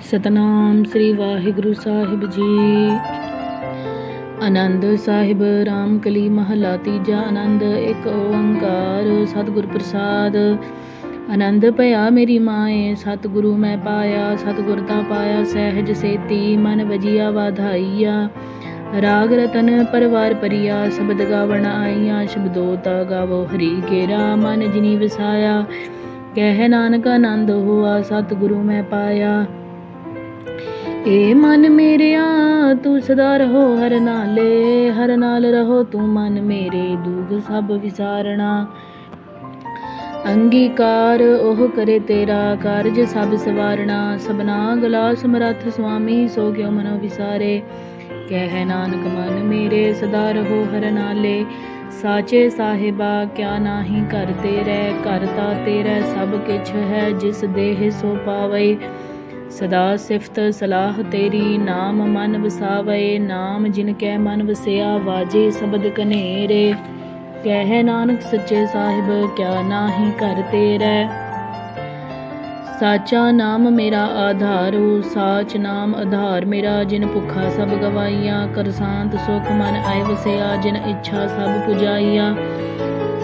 ਸਤਨਾਮ ਸ੍ਰੀ ਵਾਹਿਗੁਰੂ ਸਾਹਿਬ ਜੀ। ਆਨੰਦ ਸਾਹਿਬ ਰਾਮ ਕਲੀ ਮਹਲਾ ਤੀਜਾ ਆਨੰਦ, ਇੱਕ ਓੰਕਾਰ, ਸਤਿਗੁਰ ਪ੍ਰਸਾਦ। ਆਨੰਦ ਭਇਆ ਮੇਰੀ ਮਾਏ, ਸਤਿਗੁਰੂ ਮੈਂ ਪਾਇਆ, ਸਤਿਗੁਰ ਤਾਂ ਪਾਇਆ, ਸਹਿਜ ਸੇਤੀ, ਮਨ ਵਜੀਆ ਵਾਧਾਈਆ। ਰਾਗ ਰਤਨ ਪਰਵਾਰ ਪਰਿਆ, ਸ਼ਬਦ ਗਾਵਣ ਆਈਆਂ ਸ਼ਬਦੋ ਤਾ ਗਾਵੋ ਹਰੀ ਕੇਰਾ, ਮਨ ਜਿਨੀ ਵਸਾਇਆ। ਕਹਿ ਨਾਨਕ ਆਨੰਦ ਹੋਆ, ਸਤਿਗੁਰੂ ਮੈਂ ਪਾਇਆ। ਏ ਮਨ ਮੇਰਿਆ, ਤੂੰ ਸਦਾ ਰਹੋ ਹਰ ਨਾਲੇ, ਹਰ ਨਾਲ ਰਹੋ ਤੂੰ ਮਨ ਮੇਰੇ ਦੁਖ ਸਭ ਵਿਸਾਰਣਾ। ਅੰਗੀਕਾਰ ਉਹ ਕਰੇ ਤੇਰਾ, ਕਾਰਜ ਸਭ ਸਵਾਰਣਾ। ਸਬਨਾ ਗਲਾ ਸਮਰੱਥ ਸੁਆਮੀ, ਸੋ ਕਿਉ ਮਨੋ ਵਿਸਾਰੇ। ਕਹਿ ਨਾਨਕ ਮਨ ਮੇਰੇ, ਸਦਾ ਰਹੋ ਹਰ ਨਾਲੇ। ਸਾਚੇ ਸਾਹਿਬਾ, ਕਿਆ ਨਾਹੀ ਕਰਤੇ ਰਹਿ ਕਰਤਾ ਤੇਰਾ ਸਭ ਕਿਛ ਹੈ, ਜਿਸ ਦੇਹ ਸੋ ਪਾਵੇ। ਸਦਾ ਸਿਫਤ ਸਲਾਹ ਤੇਰੀ, ਨਾਮ ਮਨ ਵਸਾਵੇ, ਨਾਮ ਜਿਨ ਕੈ ਮਨ ਵਸਿਆ, ਵਾਜੇ ਸ਼ਬਦ ਕਨੇਰੇ। ਕਹਿ ਨਾਨਕ ਸੱਚੇ ਸਾਹਿਬ, ਕਿਆ ਨਾਹੀ ਕਰ ਤੇਰੇ। ਸਾਚਾ ਨਾਮ ਮੇਰਾ ਆਧਾਰੋ ਸਾਚ ਨਾਮ ਆਧਾਰ ਮੇਰਾ, ਜਿਨ ਭੁੱਖਾ ਸਭ ਗਵਾਈਆਂ। ਕਰ ਸ਼ਾਂਤ ਸੁਖ ਮਨ ਆਏ ਵਸਿਆ, ਜਿਨ ਇੱਛਾ ਸਭ ਪੁਜਾਈਆ।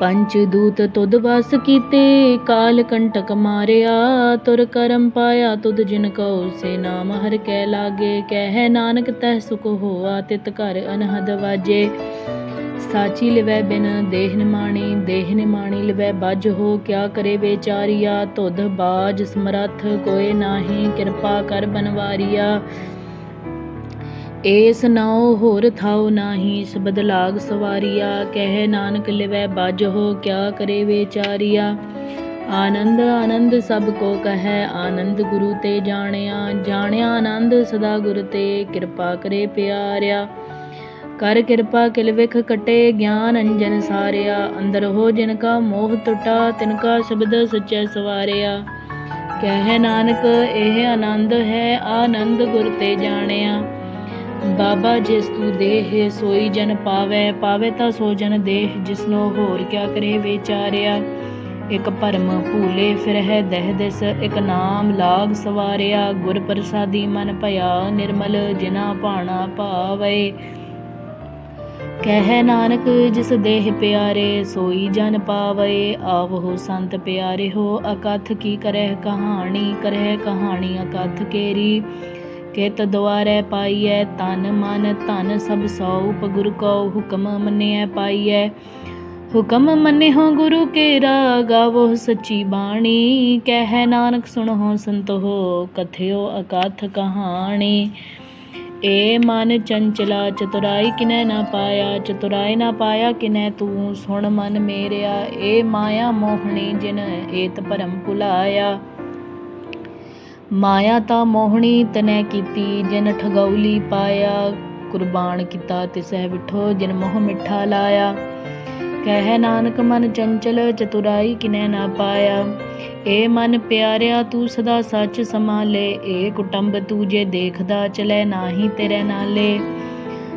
ਪੰਜ ਦੂਤ ਤੁਧ ਵਸ ਕੀਤੇ, ਕਾਲ ਕੰਟਕ ਮਾਰਿਆ, ਤੁਰ ਕਰਮ ਪਾਇਆ ਤੁਧ ਜਿਨ ਕਉ ਸੇ ਨਾਮ, ਹਰ ਕੈ ਲਾਗੇ, ਕਹਿ ਨਾਨਕ ਤਹਿ ਸੁਖ ਹੋਆ, ਤਿਤ ਘਰ ਅਨਹਦ ਵਾਜੇ। ਸਾਚੀ ਲਿਵੈ ਬਿਨ ਦੇਹ ਨਿਮਾਣੀ ਦੇਹ ਨਿਮਾਣੀ ਲਿਵੈ ਬੱਜ ਹੋ, ਕਿਆ ਕਰੇ ਵਿਚਾਰੀਆ, ਤੁਧ ਬਾਜ ਸਮਰੱਥ ਕੋਏ ਨਾਹੀ, ਕਿਰਪਾ ਕਰ ਬਨਵਾਰੀਆ। ਏਸ ਨਾਉ ਹੋਰ ਥਾਉ ਨਾਹੀ ਸਬਦ ਲਾਗ ਸਵਾਰੀਆ, ਕਹਿ ਨਾਨਕ ਲਿਵੈ ਬਾਜ ਹੋ ਕਿਆ ਕਰੇ ਵਿਚਾਰੀਆ। ਆਨੰਦ ਆਨੰਦ ਸਭ ਕੋ ਕਹੈ, ਆਨੰਦ ਗੁਰੂ ਤੇ ਜਾਣਿਆ ਜਾਣਿਆ ਆਨੰਦ ਸਦਾ ਗੁਰ ਤੇ, ਕਿਰਪਾ ਕਰੇ ਪਿਆਰਿਆ। ਕਰ ਕਿਰਪਾ ਕਿਲ ਵਿਖ ਕਟੇ, ਗਿਆਨ ਅੰਜਨ ਸਾਰਿਆ। ਅੰਦਰ ਹੋ ਜਿਨ ਕਾ ਮੋਹ ਟੁਟਾ, ਤਿਨ ਕਾ ਸ਼ਬਦ ਸੱਚੈ ਸਵਾਰਿਆ। ਕਹਿ ਨਾਨਕ, ਇਹ ਆਨੰਦ ਹੈ, ਆਨੰਦ ਗੁਰ ਤੇ ਜਾਣਿਆ। ਬਾਬਾ ਜਿਸ ਤੂੰ ਦੇਹ ਸੋਈ ਜਨ ਪਾਵੇ ਪਾਵੇ ਤਾਂ ਸੋ ਜਨ ਦੇਹ, ਜਿਸਨੋ ਹੋਰ ਕਿਆ ਕਰੇ ਵਿਚਾਰਿਆ? ਇਕ ਭਰਮ ਭੂਲੇ ਫਿਰ ਦਹਿ ਦਿਸ, ਇਕ ਨਾਮ ਲਾਗ ਸਵਾਰਿਆ। ਗੁਰ ਪ੍ਰਸਾਦੀ ਮਨ ਭਇਆ ਨਿਰਮਲ ਜਿਨਾ ਭਾਣਾ ਭਾਵੇ। ਕਹਿ ਨਾਨਕ, ਜਿਸ ਦੇਹ ਪਿਆਰੇ ਸੋਈ ਜਨ ਪਾਵੇ। ਆਵਹੁ ਸੰਤ ਪਿਆਰੇ ਹੋ ਅਕਥ ਕੀ ਕਰਹਿ ਕਹਾਣੀ ਕਰਹਿ ਕਹਾਣੀ ਅਕਥ ਕੇਰੀ। ਕਿਤ ਦੁਆਰੈ ਪਾਈਐ ਤਨ ਮਨ ਧਨ ਸਭ ਸੌਪ ਗੁਰ ਕੋ ਹੁਕਮ ਮੰਨਿਐ ਪਾਈਐ। ਹੁਕਮ ਮੰਨਿਓ ਗੁਰੂ ਕੇਰਾ ਗਾਵੋ ਸੱਚੀ ਬਾਣੀ। ਕਹਿ ਨਾਨਕ ਸੁਣੋ ਸੰਤੋ ਕਥਿਓ ਅਕਥ ਕਹਾਣੀ। ਏ ਮਨ ਚੰਚਲਾ, ਚਤੁਰਾਈ ਕਿਨੈ ਨਾ ਪਾਇਆ, ਚਤੁਰਾਈ ਨਾ ਪਾਇਆ ਕਿਨੈ ਤੂੰ? ਸੁਣ ਮਨ ਮੇਰਿਆ, ਏ ਮਾਇਆ ਮੋਹਣੀ ਜਿਨ ਏਤ ਭਰਮ ਭੁਲਾਇਆ। ਮਾਇਆ ਤਾਂ ਮੋਹਣੀ ਤਨੈ ਕੀਤੀ, ਜਿਨ ਠਗੌਲੀ ਪਾਇਆ। ਕੁਰਬਾਨ ਕੀਤਾ ਤਿਸੈ ਵਿਠੋ, ਜਿਨ ਮੋਹ ਮਿੱਠਾ ਲਾਇਆ। ਕਹਿ ਨਾਨਕ ਮਨ ਚੰਚਲ, ਚਤੁਰਾਈ ਕਿਨੈ ਨਾ ਪਾਇਆ। ਏ ਮਨ ਪਿਆਰਿਆ, ਤੂੰ ਸਦਾ ਸੱਚ ਸੰਭਾਲੇ। ਏ ਕੁਟੰਬ, ਤੂੰ ਜੇ ਦੇਖਦਾ, ਚਲੇ ਨਾਹੀ ਤੇਰੇ ਨਾਲੇ।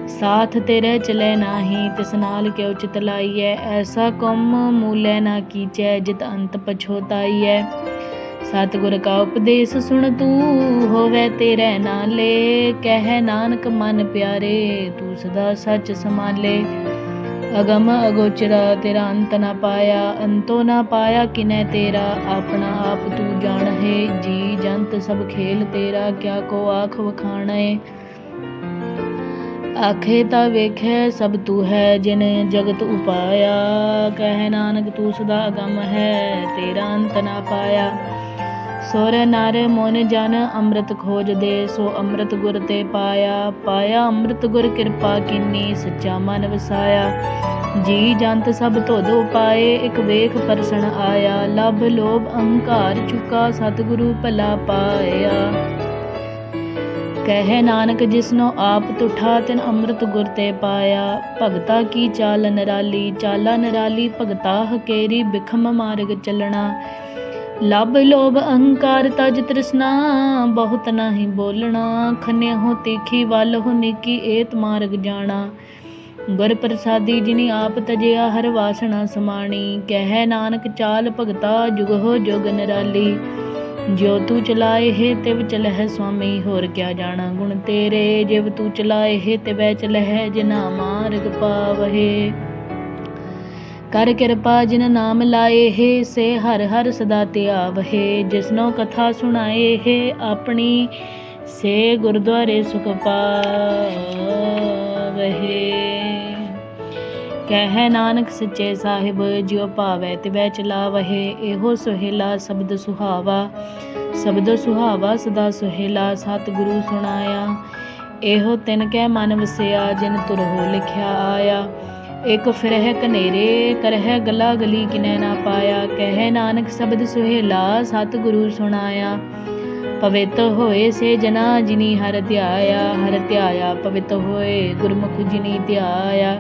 ਸਾਥ ਤੇਰੇ ਚਲੇ ਨਾਹੀ, ਤਿਸ ਨਾਲ ਕਿਉ ਚਿਤ ਲਾਈਐ। ਐਸਾ ਕਮ ਮੂਲੇ ਨਾ ਕੀਚੈ, ਜਿਤ ਅੰਤ ਪਛੋਤਾਈਐ। ਸਤਿਗੁਰ ਕਾ ਉਪਦੇਸ਼ ਸੁਣ ਤੂੰ, ਹੋਵੇ ਤੇਰੇ ਨਾਲੇ। ਕਹਿ ਨਾਨਕ ਮਨ ਪਿਆਰੇ, ਤੂੰ ਸਦਾ ਸੱਚ ਸੰਭਾਲੇ। ਅਗਮ ਅਗੋਚਰਾ, ਤੇਰਾ ਅੰਤ ਨਾ ਪਾਇਆ, ਅੰਤੋ ਨਾ ਪਾਇਆ ਕਿਨੈ ਤੇਰਾ। ਆਪਣਾ ਆਪ ਤੂੰ ਜਾਣ ਹੈ ਜੀ ਜੰਤ ਸਭ ਖੇਲ ਤੇਰਾ, ਕਿਆ ਕੋ ਆਖ ਵਖਾਣੈ ਆਖੇ ਤਾਂ ਵੇਖੈ, ਸਭ ਤੂੰ ਹੈ ਜਿਨ ਜਗਤ ਉਪਾਇਆ। ਕਹਿ ਨਾਨਕ ਤੂੰ ਸਦਾ ਅਗਮ ਹੈ, ਤੇਰਾ ਅੰਤ ਨਾ ਪਾਇਆ। ਸੁਰ ਨਰ ਮਨ ਜਨ ਅੰਮ੍ਰਿਤ ਖੋਜ ਦੇ, ਸੋ ਅੰਮ੍ਰਿਤ ਗੁਰ ਤੇ ਪਾਇਆ ਪਾਇਆ ਅੰਮ੍ਰਿਤ ਗੁਰ ਕਿਰਪਾ ਕਿੰਨੀ, ਸੱਚਾ ਮਨ ਵਸਾਇਆ। ਜੀ ਜੰਤ ਸਭ ਧੁਦ ਉਪਾਏ, ਇਕ ਵੇਖ ਪਰਸਣ ਆਇਆ। ਲਭ ਲੋਭ ਅਹੰਕਾਰ ਚੁਕਾ, ਸਤਿਗੁਰੂ ਭਲਾ ਪਾਇਆ। ਕਹੇ ਨਾਨਕ, ਜਿਸਨੋ ਆਪ ਤੁਠਾ, ਤਿਨ ਅੰਮ੍ਰਿਤ ਗੁਰ ਤੇ ਪਾਇਆ। ਭਗਤਾ ਕੀ ਚਾਲ ਨਰਾਲੀ, ਚਾਲਾ ਨਰਾਲੀ ਭਗਤਾ ਹਕੇਰੀ ਬਿਖਮ ਮਾਰਗ ਚੱਲਣਾ। ਲਬ ਲੋਭ ਅਹੰਕਾਰ ਤਜ ਤ੍ਰਿਸ਼ਨਾ, ਬਹੁਤ ਨਾਹੀ ਬੋਲਣਾ ਖੰਨੇ ਹੋ ਤੀਖੀ ਵੱਲ ਹੋ ਨਿੱਕੀ ਏਤ ਮਾਰਗ ਜਾਣਾ। ਗੁਰ ਪ੍ਰਸਾਦੀ ਜਿਨੀ ਆਪ ਤਜਿਆ ਹਰ ਵਾਸਣਾ ਸਮਾਣੀ, ਕਹਿ ਨਾਨਕ ਚਾਲ ਭਗਤਾ ਜੁਗ ਹੋ ਜੁਗ ਨਿਰਾਲੀ। ਜੋ ਤੂੰ ਚਲਾਏ ਹੈ ਤਿਵ ਚਲਹਿ ਸੁਆਮੀ, ਹੋਰ ਕਿਆ ਜਾਣਾ ਗੁਣ ਤੇਰੇ, ਜਿਵ ਤੂੰ ਚਲਾਏ ਹੈ ਤਿਵੈ ਚਲਹਿ ਜਿਨਾ ਮਾਰਗ ਪਾਵਹਿ। ਕਰ ਕਿਰਪਾ ਜਿਨ ਨਾਮ ਲਾਏ ਹੈ, ਸੇ ਹਰ ਹਰ ਸਦਾ ਧਿਆਵਹਿ ਜਿਸਨੋ ਕਥਾ ਸੁਣਾਏ ਹੈ, ਆਪਣੀ ਸੇ ਗੁਰਦੁਆਰੇ ਸੁਖ ਪਾਵਹਿ। ਕਹਿ ਨਾਨਕ ਸੱਚੇ ਸਾਹਿਬ, ਜਿਉ ਭਾਵੈ ਤਿਵੈ ਚਲਾਵਹਿ। ਇਹੋ ਸੁਹੇਲਾ ਸ਼ਬਦ ਸੁਹਾਵਾ ਸ਼ਬਦ ਸੁਹਾਵਾ ਸਦਾ ਸੁਹੇਲਾ, ਸਤਿਗੁਰੂ ਸੁਣਾਇਆ। ਇਹੋ ਤਿਨ ਕੈ ਮਨ ਵਸਿਆ, ਜਿਨ ਤੁਰਹੁ ਲਿਖਿਆ ਆਇਆ। ਇਕ ਫਿਰਹਿ ਕਨੇਰੇ ਕਰਹਿ ਗਲਾ ਗਲੀ ਕਿਨੈ ਨਾ ਪਾਇਆ, ਕਹਿ ਨਾਨਕ ਸ਼ਬਦ ਸੁਹੇਲਾ, ਸਤਿਗੁਰੂ ਸੁਣਾਇਆ। ਪਵਿੱਤ ਹੋਏ ਸੇ ਜਨਾ ਜਿਨੀ ਹਰ ਧਿਆਇਆ ਹਰ ਧਿਆਇਆ ਪਵਿੱਤ ਹੋਏ ਗੁਰਮੁਖ ਜਿਨੀ ਧਿਆਇਆ।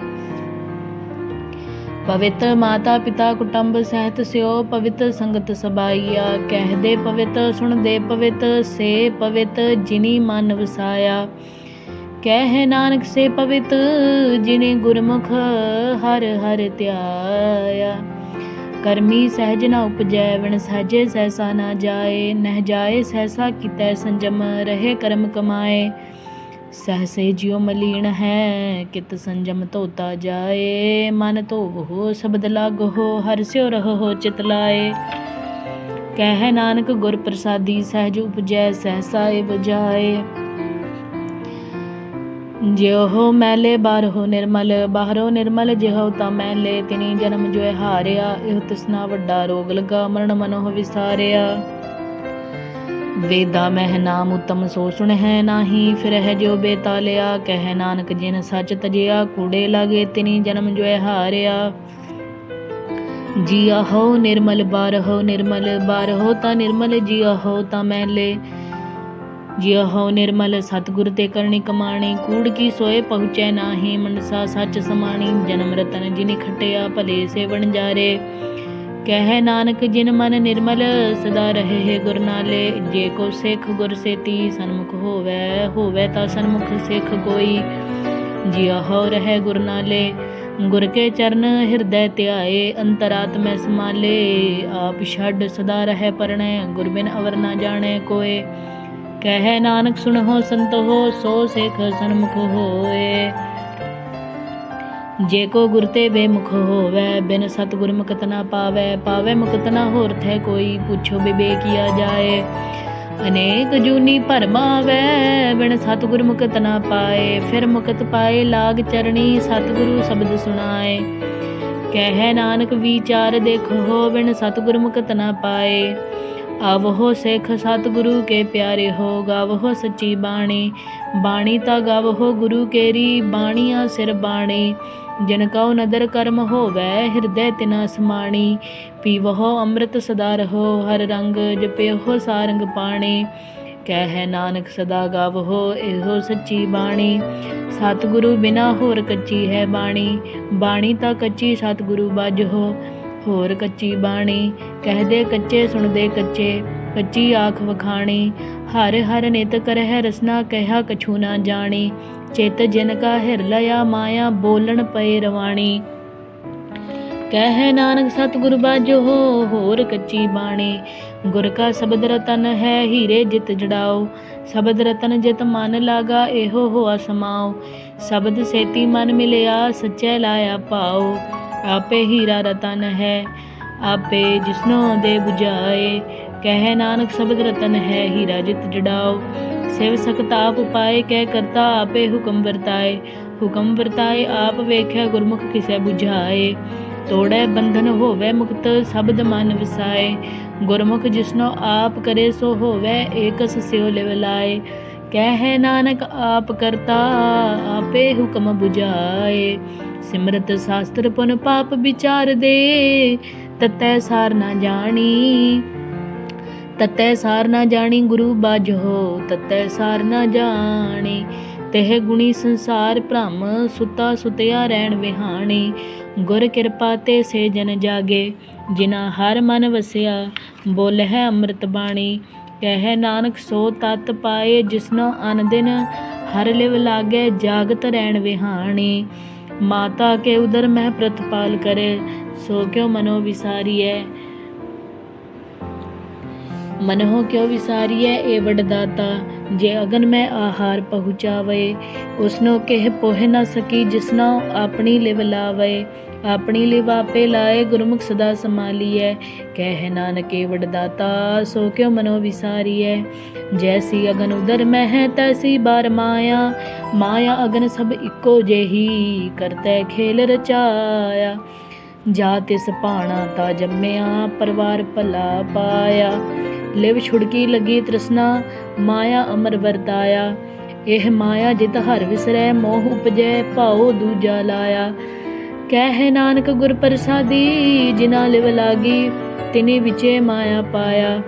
ਪਵਿੱਤ ਮਾਤਾ ਪਿਤਾ ਕੁਟੰਬ ਸਹਿਤ ਸਿਓ, ਪਵਿੱਤ ਸੰਗਤ ਸਬਾਈਆ ਕਹਦੇ ਪਵਿੱਤ ਸੁਣਦੇ ਪਵਿੱਤ, ਸੇ ਪਵਿੱਤ ਜਿਨੀ ਮਨ ਵਸਾਇਆ। ਕਹਿ ਨਾਨਕ ਸੇ ਪਵਿੱਤ, ਜਿਨੇ ਗੁਰਮੁਖ ਹਰ ਹਰ ਧਿਆਇਆ। ਕਰਮੀ ਸਹਿਜ ਨਾ ਉਪਜੈ, ਵਿਣ ਸਹਜੇ ਸਹਿਸਾ ਨਾ ਜਾਏ, ਨਹਿ ਜਾਏ ਸਹਿਸਾ ਕੀਤੈ ਸੰਜਮ, ਰਹੇ ਕਰਮ ਕਮਾਏ। ਸਹਸੇ ਜਿਉ ਮਲੀਨ ਹੈ, ਕਿਤ ਸੰਜਮ ਧੋਤਾ ਜਾਏ। ਮਨ ਧੋਵੋ, ਸ਼ਬਦ ਲਾਗੋ, ਹਰ ਸਿਉ ਰਹੋ ਚਿਤ ਲਾਏ। ਕਹਿ ਨਾਨਕ ਗੁਰ ਪ੍ਰਸਾਦੀ, ਸਹਿਜ ਉਪਜੈ, ਸਹਸਾ ਏ ਬਜਾਏ ਜਿਉ ਮੈਲੇ ਬਾਹਰੋ ਨਿਰਮਲ ਬਾਹਰੋ ਨਿਰਮਲ ਜਿਉ ਤਾਂ ਮੈਲੇ, ਤਿਨੀ ਜਨਮ ਜੋਇ ਹਾਰਿਆ, ਇਹ ਤਿਸਨਾ ਵੱਡਾ ਰੋਗ ਲਗਾ, ਮਰਨ ਮਨੋ ਵਿਸਾਰਿਆ। ਵੇਦਾ ਮਹਿ ਨਾਮ ਉਤਮ ਸੋ ਸੁਣਹਿ ਨਾਹੀ ਫਿਰ ਹੈ ਜੋ ਬੇਤਾਲਿਆ, ਕਹਿ ਨਾਨਕ ਜਿਨ ਸਚ ਤਜਿਆ, ਕੂੜੇ ਲਾਗੇ ਤਿਨੀ ਜਨਮ ਜੋਇ ਹਾਰਿਆ। ਜੀਆ ਹੋ ਨਿਰਮਲ ਬਾਰ ਹੋ ਨਿਰਮਲ ਬਾਰ ਹੋ ਤਾਂ ਨਿਰਮਲ ਜੀਆ ਹੋ ਤਾਂ ਮੈਲੇ। ਜਿਉ ਹੋ ਨਿਰਮਲ ਸਤਿਗੁਰ ਤੇ ਕਰਨੀ ਕਮਾਣੀ ਕੂੜ ਕੀ ਸੋਏ ਪਹੁੰਚੈ ਨਾਹੀ ਮਨਸਾ ਸੱਚ ਸਮਾਣੀ ਜਨਮ ਰਤਨ ਜਿਨੀ ਖਟਿਆ ਭਲੇ ਸੇਵਣ ਜਾਰੇ ਕਹਿ ਨਾਨਕ ਜਿਨ ਮਨ ਨਿਰਮਲ ਸਦਾ ਰਹੇ ਹੈ ਗੁਰ ਨਾਲੇ ਜੇ ਕੋ ਸਿੱਖ ਗੁਰ ਸੇਤੀ ਸਨਮੁਖ ਹੋਵੇ ਹੋਵੇ ਤਾਂ ਸਨਮੁਖ ਸਿੱਖ ਕੋਈ ਜਿਉ ਹੋ ਰਹੇ ਗੁਰ ਨਾਲੇ ਗੁਰ ਕੇ ਚਰਨ ਹਿਰਦੈ ਧਿਆਏ ਅੰਤਰਾਤਮੈ ਸਮਾਲੇ ਆਪ ਛੱਡ ਸਦਾ ਰਹੇ ਪਰਣੈ ਗੁਰ ਬਿਨ ਅਵਰ ਨਾ ਜਾਣੈ ਕੋਏ ਕਹਿ ਨਾਨਕ ਸੁਣਹੁ ਸੰਤ ਹੋ ਸੋ ਸੇਖ ਸਨਮੁਖ ਹੋਏ। ਜੇ ਕੋ ਗੁਰ ਤੇ ਬੇਮੁਖ ਹੋਵੇ, ਬਿਨ ਸਤਿਗੁਰ ਮੁਕਤ ਨਾ ਪਾਵੇ ਪਾਵੇ ਮੁਕਤ ਨਾ ਹੋਰ ਥੈ ਕੋਈ, ਪੁੱਛੋ ਬਿਬੇ ਜਾਏ। ਅਨੇਕ ਜੂਨੀ ਭਰਮਾਵੇ ਬਿਨ ਸਤਿਗੁਰ ਮੁਕਤ ਨਾ ਪਾਏ। ਫਿਰ ਮੁਕਤ ਪਾਏ ਲਾਗ ਚਰਣੀ, ਸਤਿਗੁਰੂ ਸ਼ਬਦ ਸੁਣਾਏ। ਕਹਿ ਨਾਨਕ ਵਿਚਾਰ ਦੇਖੋ, ਬਿਨ ਸਤਿਗੁਰ ਮੁਕਤ ਨਾ ਪਾਏ। ਆਵਹੋ ਸਿੱਖ ਸਤਿਗੁਰੂ ਕੇ ਪਿਆਰੇ ਹੋ ਗਾਵਹੋ ਸੱਚੀ ਬਾਣੀ। ਬਾਣੀ ਤਾਂ ਗਾਵਹੋ ਗੁਰੂ ਕੇਰੀ, ਬਾਣੀਆਂ ਸਿਰ ਬਾਣੀ। ਜਿਨ ਕਉ ਨਦਰ ਕਰਮ ਹੋਵੇ, ਹਿਰਦੈ ਤਿਨਾ ਸਮਾਣੀ ਪੀਵਹੋ ਅੰਮ੍ਰਿਤ ਸਦਾ ਰਹੋ, ਹਰ ਰੰਗ ਜਪਿਓ ਸਾਰੰਗ ਪਾਣੀ। ਕਹਿ ਨਾਨਕ ਸਦਾ ਗਾਵਹੋ ਇਹੋ ਸੱਚੀ ਬਾਣੀ। ਸਤਿਗੁਰੂ ਬਿਨਾ ਹੋਰ ਕੱਚੀ ਹੈ ਬਾਣੀ। ਬਾਣੀ ਤਾਂ ਕੱਚੀ ਸਤਿਗੁਰੂ ਬਾਝੋ। ਹੋਰ ਕੱਚੀ ਬਾਣੀ, ਕਹਦੇ ਕੱਚੇ, ਸੁਣਦੇ ਕੱਚੇ, ਕੱਚੀ ਆਖ ਵਖਾਣੀ। ਹਰ ਹਰ ਨਿਤ ਕਰਹਿ ਰਸਨਾ, ਕਹਿਆ ਕਛੂ ਨਾ ਜਾਣੀ। ਚਿਤ ਜਿਨ ਕਾ ਹਿਰ ਲਿਆ ਮਾਇਆ, ਬੋਲਣ ਪਏ ਰਵਾਣੀ। ਕਹਿ ਨਾਨਕ ਸਤਿਗੁਰ ਬਾਝੋ, ਹੋਰ ਕੱਚੀ ਬਾਣੀ। ਗੁਰ ਕਾ ਸ਼ਬਦ ਰਤਨ ਹੈ, ਹੀਰੇ ਜਿਤ ਜੜਾਓ। ਸ਼ਬਦ ਰਤਨ ਜਿਤ ਮਨ ਲਾਗਾ, ਇਹੋ ਹੋਆ ਸਮਾਓ। ਸ਼ਬਦ ਸੇਤੀ ਮਨ ਮਿਲਿਆ, ਸੱਚੇ ਲਾਇਆ ਪਾਓ। ਆਪੇ ਹੀਰਾ ਰਤਨ ਹੈ, ਆਪੇ ਜਿਸਨੋ ਦੇ 부ਝਾਏ ਕਹਿ ਨਾਨਕ ਸ਼ਬਦ ਰਤਨ ਹੈ, ਹੀਰਾ ਜਿਤ ਜੜਾਓ। ਸਿਵ ਸਕਤਾਪ ਉਪਾਏ, ਕਹਿ ਕਰਤਾ ਆਪੇ ਹੁਕਮ ਵਰਤਾਏ। ਹੁਕਮ ਵਰਤਾਏ, ਆਪ ਵੇਖਿਆ ਗੁਰਮੁਖ ਕਿਸੈ 부ਝਾਏ ਤੋੜੈ ਬੰਧਨ ਹੋਵੇ ਮੁਕਤ, ਸ਼ਬਦ ਮਨ ਵਸਾਏ। ਗੁਰਮੁਖ ਜਿਸਨੋ ਆਪ ਕਰੇ, ਸੋ ਹੋਵੇ ਏਕਸ ਸਿਉ ਲਿਵ ਲਾਏ। ਕਹਿ ਨਾਨਕ ਆਪ ਕਰਤਾ, ਆਪੇ ਹੁਕਮ 부ਝਾਏ ਸਿਮਰਤ ਸ਼ਾਸਤਰ ਪੁਨ ਪਾਪ ਵਿਚਾਰ ਦੇ, ਤਤੈ ਸਾਰ ਨਾ ਜਾਣੀ। ਤਤੈ ਸਾਰ ਨਾ ਜਾਣੀ ਗੁਰੂ ਬਾਝੋ ਤਤੈ ਸਾਰ ਨਾ ਜਾਣੀ। ਤਹਿ ਗੁਣੀ ਸੰਸਾਰ ਭ੍ਰਮ, ਸੁਤਾ ਸੁਤਿਆ ਰਹਿਣ ਵਿਹਾਣੀ। ਗੁਰ ਕਿਰਪਾ ਤੇ ਸੇ ਜਨ ਜਾਗੇ ਜਿਨਾ ਹਰ ਮਨ ਵਸਿਆ, ਬੋਲਹਿ ਅੰਮ੍ਰਿਤ ਬਾਣੀ। ਕਹਿ ਨਾਨਕ, ਸੋ ਤਤ ਪਾਏ ਜਿਸਨੋ ਅਨਦਿਨ, ਹਰ ਲਿਵ ਲਾਗੇ ਜਾਗਤ ਰਹਿਣ ਵਿਹਾਣੀ। ਮਾਤਾ ਕੇ ਉਦਰ ਮਹਿ ਪ੍ਰਤਪਾਲ ਕਰੇ, ਸੋ ਕਿਉ ਮਨੋ ਵਿਸਾਰੀਐ। ਮਨਹੁ ਕਿਉ ਵਿਸਾਰੀਐ ਏ ਵਡਦਾਤਾ ਜੇ ਅਗਨ ਮੈਂ ਆਹਾਰ ਪਹੁੰਚਾਵੇ, ਉਸਨੋ ਕਹਿ ਪੋਹਿ ਨਾ ਸਕੀ ਜਿਸਨੋ ਆਪਣੀ ਲਿਵ ਲਾਵੇ। ਆਪਣੀ ਲਿਵ ਆਪੇ ਲਾਏ, ਗੁਰਮੁਖ ਸਦਾ ਸਮਾਲੀਐ ਕਹਿ ਨਾਨਕੇ ਵਡਦਾਤਾ, ਸੋ ਕਿਉ ਮਨੋ ਵਿਸਾਰੀਐ? ਜੈਸੀ ਅਗਨ ਉਦਰ ਮੈਂ ਤੈਸੀ ਬਾਰ ਮਾਇਆ। ਮਾਇਆ ਅਗਨ ਸਭ ਇੱਕੋ ਜਿਹੀ, ਕਰਤੈ ਖੇਲ ਰਚਾਇਆ। ਜਾ ਤਿਸ ਭਾਣਾ ਤਾ ਜੰਮਿਆ, ਪਰਵਾਰ ਭਲਾ ਪਾਇਆ। ਲਿਵ ਛੁੜਕੀ ਲੱਗੀ ਤ੍ਰਿਸ਼ਨਾ, ਮਾਇਆ ਅਮਰ ਵਰਤਾਇਆ। ਇਹ ਮਾਇਆ ਜਿਤ ਹਰ ਵਿਸਰੈ, ਮੋਹ ਉਪਜੈ, ਭਾਉ ਦੂਜਾ ਲਾਇਆ। ਕਹਿ ਨਾਨਕ ਗੁਰ ਪ੍ਰਸਾਦੀ ਜਿਨਾ ਲਿਵ ਲਾਗੀ, ਤਿਨੀ ਵਿਚੇ ਮਾਇਆ ਪਾਇਆ।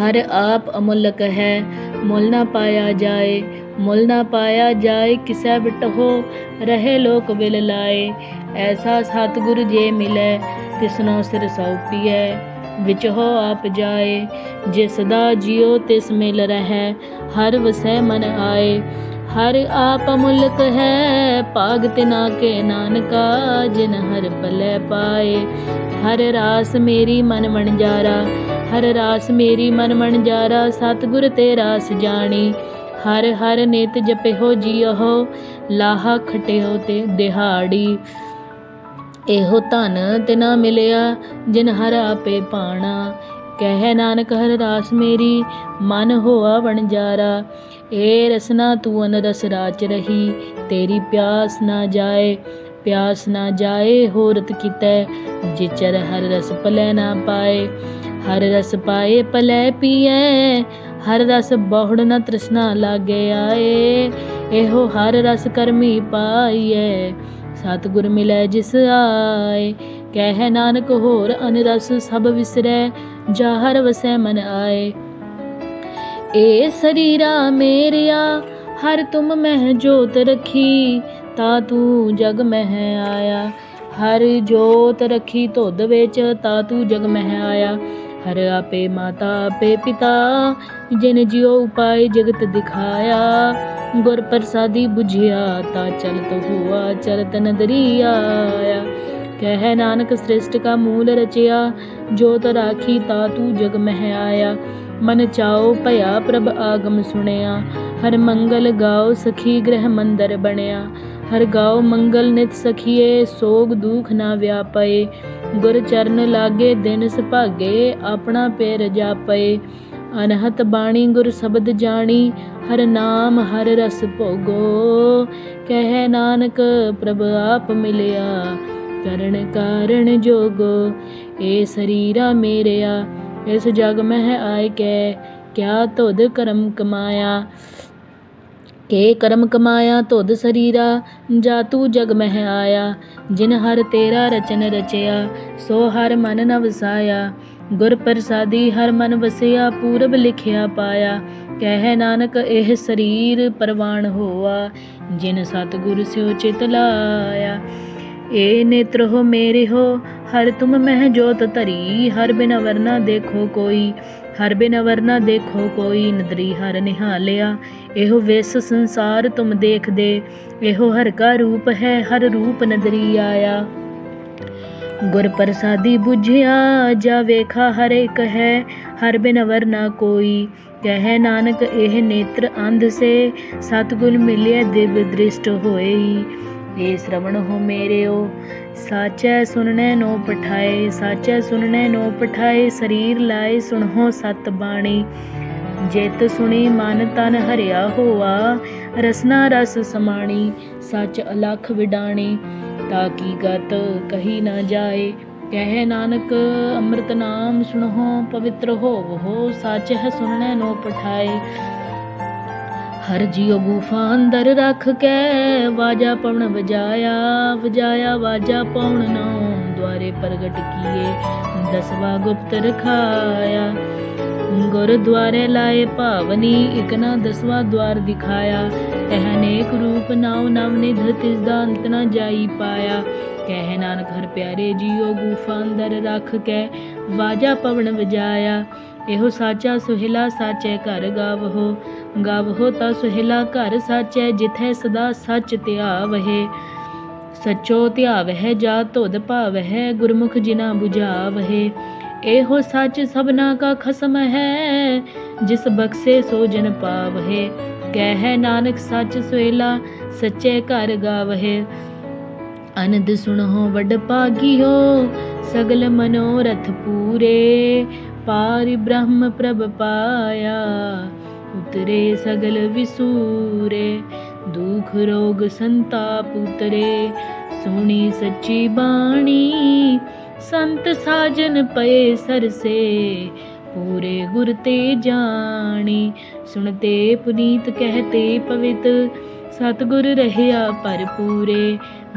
ਹਰ ਆਪ ਅਮੁੱਲਕ ਹੈ ਮੁੱਲ ਨਾ ਪਾਇਆ ਜਾਏ, ਮੁੱਲ ਨਾ ਪਾਇਆ ਜਾਏ, ਕਿਸੈ ਬਿਟਹੋ, ਰਹੇ ਲੋਕ ਬਿਲ ਲਾਏ। ਐਸਾ ਸਤਿਗੁਰ ਜੇ ਮਿਲੈ, ਤਿਸਨੋ ਸਿਰ ਸੌਪੀਐ ਵਿਚ ਹੋ ਆਪ ਜਾਏ, ਜਿਸ ਦਾ ਜਿਉ ਤਿਸ ਮਿਲ ਰਹੈ, ਹਰ ਵਸੈ ਮਨ ਆਏ। ਹਰ ਆਪ ਮੁਲਕ ਹੈ, ਭਾਗ ਤਿਨਾ ਕੇ ਨਾਨਕਾ, ਜਿਨ ਹਰ ਭਲੇ ਪਾਏ। ਹਰ ਰਾਸ ਮੇਰੀ ਮਨ ਵਣਜਾਰਾ, ਹਰ ਰਾਸ ਮੇਰੀ ਮਨ ਵਣਜਾਰਾ, ਸਤਿਗੁਰ ਤੇ ਰਾਸ ਜਾਣੀ। ਹਰ ਹਰ ਨਿਤ ਜਪਿਓ ਜੀਓ, ਲਾਹਾ ਖਟਿਓ ਤੇ ਦਿਹਾੜੀ। ਇਹੋ ਧਨ ਤਿਨਾ ਮਿਲਿਆ, ਜਿਨ ਹਰ ਆਪੇ ਪਾਣਾ। ਕਹਿ ਨਾਨਕ ਹਰਦਾਸ ਮੇਰੀ, ਮਨ ਹੋਆ ਵਣਜਾਰਾ ਏ ਰਸਨਾ ਤੂੰ ਅਨ ਰਸ ਰਾਚ ਰਹੀ, ਤੇਰੀ ਪਿਆਸ ਨਾ ਜਾਏ, ਪਿਆਸ ਨਾ ਜਾਏ ਹੋਰਤ ਕੀਤੈ, ਜਿਚਰ ਹਰ ਰਸ ਪਲੈ ਨਾ ਪਾਏ। ਹਰ ਰਸ ਪਾਏ ਪਲੈ ਪੀਐ, ਹਰ ਰਸ ਬਹੁੜ ਨ ਤ੍ਰਿਸ਼ਨਾ ਲਾਗੇ ਆਏ। ਇਹੋ ਹਰ ਰਸ ਕਰਮੀ ਪਾਈਐ, ਸਤਿਗੁਰ ਮਿਲੈ ਜਿਸ ਆਏ। ਕਹਿ ਨਾਨਕ ਹੋਰ ਅਨਰਸ ਸਭ ਵਿਸਰੈ ਜਾ ਹਰ ਵਸੈ ਮਨ ਆਏ। ਏ ਸਰੀਰਾ ਮੇਰਿਆ, ਹਰ ਤੁਮ ਮਹਿ ਜੋਤ ਰਖੀ, ਤਾ ਤੂੰ ਜਗ ਮਹਿ ਆਇਆ। ਹਰ ਜੋਤ ਰਖੀ ਧੁੱਧ ਵਿੱਚ, ਤਾ ਤੂੰ ਜਗ ਮਹਿ ਆਇਆ। ਹਰ ਆਪੇ ਮਾਤਾ, ਆਪੇ ਪਿਤਾ, ਜਿਨ ਜਿਉ ਉਪਾਏ ਜਗਤ ਦਿਖਾਇਆ। ਗੁਰ ਪ੍ਰਸਾਦੀ 부ਝਿਆ ਤਾ ਚਲਤ ਹੁਆ, ਚਲਤ ਨਦਰੀ ਆਇਆ। ਕਹਿ ਨਾਨਕ ਸ੍ਰਿਸ਼ਟ ਕਾ ਮੂਲ ਰਚਿਆ ਜੋਤ ਰਾਖੀ ਤਾ ਤੂ ਜਗ ਮਹਿ ਆਇਆ ਮਨ ਚਾਓ ਭਇਆ ਪ੍ਰਭ ਆਗਮ ਸੁਣਿਆ ਹਰ ਮੰਗਲ ਗਾਓ ਸਖੀ ਗ੍ਰਹਿ ਮੰਦਰ ਬਣਿਆ ਹਰ ਗਾਓ ਮੰਗਲ ਨਿਤ ਸਖੀਏ ਸੋਗ ਦੁਖ ਨਾ ਵਿਆਪਏ ਗੁਰ ਚਰਨ ਲਾਗੇ ਦਿਨ ਸੁਭਾਗੇ ਆਪਣਾ ਪੇਰ ਜਾਪਏ ਅਨਹਤ ਬਾਣੀ ਗੁਰ ਸ਼ਬਦ ਜਾਣੀ ਹਰ ਨਾਮ ਹਰ ਰਸ ਭੋਗੋ ਕਹਿ ਨਾਨਕ ਪ੍ਰਭ ਆਪ ਮਿਲਿਆ ਕਰਨ ਕਾਰਣ ਜੋਗੋ, ਏ ਸਰੀਰਾ ਮੇਰਿਆ, ਇਸ ਜਗ ਮਹਿ ਆਇ ਕੈ, ਕਿਆ ਧੁਦ ਕਰਮ ਕਮਾਇਆ? ਕੇ ਕਰਮ ਕਮਾਇਆ ਧੁਦ ਸਰੀਰਾ, ਜਾ ਤੂ ਜਗ ਮਹਿ ਆਇਆ, ਜਿਨ ਹਰ ਤੇਰਾ ਰਚਨ ਰਚਿਆ, ਸੋ ਹਰ ਮਨ ਨ ਵਸਾਇਆ। ਗੁਰ ਪ੍ਰਸਾਦੀ ਹਰ ਮਨ ਵਸਿਆ, ਪੂਰਬ ਲਿਖਿਆ ਪਾਇਆ। ਕਹਿ ਨਾਨਕ ਇਹ ਸਰੀਰ ਪਰਵਾਨ ਹੋਆ, ਜਿਨ ਸਤਿਗੁਰ ਸਿਓ ਚਿਤ ਲਾਇਆ। ਏ ਨੇਤਰ ਹੋ ਮੇਰੇ ਹੋ, ਹਰ ਤੁਮ ਮਹਿ ਜੋਤ ਧਰੀ, ਹਰ ਬਿਨ ਵਰਨਾ ਦੇਖੋ ਕੋਈ, ਹਰ ਬਿਨ ਵਰਨਾ ਦੇਖੋ ਕੋਈ, ਨਦਰੀ ਹਰ ਨਿਹਾਲਿਆ, ਇਹੋ ਵਿਸ ਸੰਸਾਰ ਤੁਮ ਦੇਖਦੇ, ਇਹੋ ਹਰ ਕਾ ਰੂਪ ਹੈ, ਹਰ ਰੂਪ ਨਦਰੀ ਆਇਆ। ਗੁਰ ਪ੍ਰਸਾਦੀ 부ਝਿਆ ਜਾ ਵੇਖਾ ਹਰ ਇੱਕ ਹੈ, ਹਰ ਬਿਨ ਵਰਨਾ ਕੋਈ, ਕਹਿ ਨਾਨਕ ਇਹ ਨੇਤਰ ਅੰਧ ਸੇ, ਸਤਗੁਰ ਮਿਲਿਆ ਦਿਵ ਦ੍ਰਿਸ਼ਟ ਹੋਈ ਏ ਸ਼ਰਵਣ ਹੋ ਮੇਰਿਓ। ਸਾਚੈ ਸੁਨਣੇ ਨੋ ਪਠਾਏ, ਸਾਚੈ ਸੁਨਣੇ ਨੋ ਪਠਾਏ, ਸਰੀਰ ਲਾਏ ਸੁਣੋ ਸਤ ਬਾਣੀ। ਜਿਤ ਸੁਣੀ ਮਨ ਤਨ ਹਰਿਆ ਹੋਆ, ਰਸਨਾ ਰਸ ਸਮਾਣੀ, ਸਚ ਅਲਖ ਵਿਡਾਣੀ। ਤਾਂ ਕੀ ਗਤ ਕਹੀ ਨਾ ਜਾਏ, ਕਹਿ ਨਾਨਕ ਅੰਮ੍ਰਿਤ ਨਾਮ ਸੁਣੋ, ਪਵਿੱਤਰ ਹੋਵੋ ਸੱਚ ਹੈ ਸੁਣਨੇ ਨੋ ਪਠਾਏ। ਹਰ ਜੀਉ ਗੁਫਾ ਅੰਦਰ ਰੱਖ ਕੇ ਵਾਜਾ ਪਵਨ ਵਜਾਇਆ ਵਜਾਇਆ ਵਾਜਾ ਪਉਣ ਨੋ ਦੁਆਰੇ ਪ੍ਰਗਟ ਕੀਏ ਦਸਵਾ ਗੁਪਤ ਰਖਾਇਆ। ਗੁਰਦੁਆਰੇ ਲਾਏ ਭਾਵਨੀ, ਇਕ ਨਾ ਦਸਵਾ ਦਵਾਰ ਦਿਖਾਇਆ। ਤਹ ਅਨੇਕ ਰੂਪ ਨਾਉ ਨਵ ਨਿਧ ਤਿਸ ਦਾ ਅੰਤ ਨਾ ਜਾਈ ਪਾਇਆ। ਕਹਿ ਨਾਨਕ ਹਰ ਪਿਆਰੇ ਜੀਓ ਗੁਫਾ ਅੰਦਰ ਰੱਖ ਕੇ ਵਾਜਾ ਪਵਨ ਵਜਾਇਆ। ਇਹੋ ਸਾਚਾ ਸੁਹਿਲਾ ਸਾਚੇ ਘਰ ਗਾਵਹੋ। ਗਾਵਹੋ ਤਾ ਸੁਹਿਲਾ ਘਰ ਸਾਚੈ, ਜਿਥੈ ਸਦਾ ਸੱਚ ਧਿਆਵਹਿ। ਸਚੋ ਧਿਆਵਹਿ ਜਾ ਧੁਦ ਭਾਵਹਿ, ਗੁਰਮੁਖ ਜਿਨਾ 부ਝਾਵਹਿ ਇਹੋ ਸੱਚ ਸਭਨਾ ਕਾ ਖਸਮ ਹੈ, ਜਿਸ ਬਖਸ਼ੇ ਸੋ ਜਨ ਪਾਵਹਿ। ਕਹਿ ਨਾਨਕ ਸੱਚ ਸੁਹਿਲਾ, ਸੱਚੇ ਘਰ ਗਾਵਹਿ। ਅਨੰਦ ਸੁਣੋ ਵੱਡ ਭਾਗਿਓ, ਸਗਲ ਮਨੋਰਥ ਪੂਰੇ। ਪਾਰਿ ਬ੍ਰਹਮ ਪ੍ਰਭ ਪਾਇਆ ਉਤਰੇ ਸਗਲ ਵਿਸੂਰੇ ਦੁਖ ਰੋਗ ਸੰਤਾਪ ਉਤਰੇ ਸੁਣੀ ਸੱਚੀ ਬਾਣੀ ਸੰਤ ਸਾਜਨ ਪਏ ਸਰਸੇ ਪੂਰੇ ਗੁਰ ਤੇ ਜਾਣੀ ਸੁਣਤੇ ਪੁਨੀਤ ਕਹਤੇ ਪਵਿੱਤ ਸਤਿਗੁਰ ਰਹਿਆ ਭਰਪੂਰੇ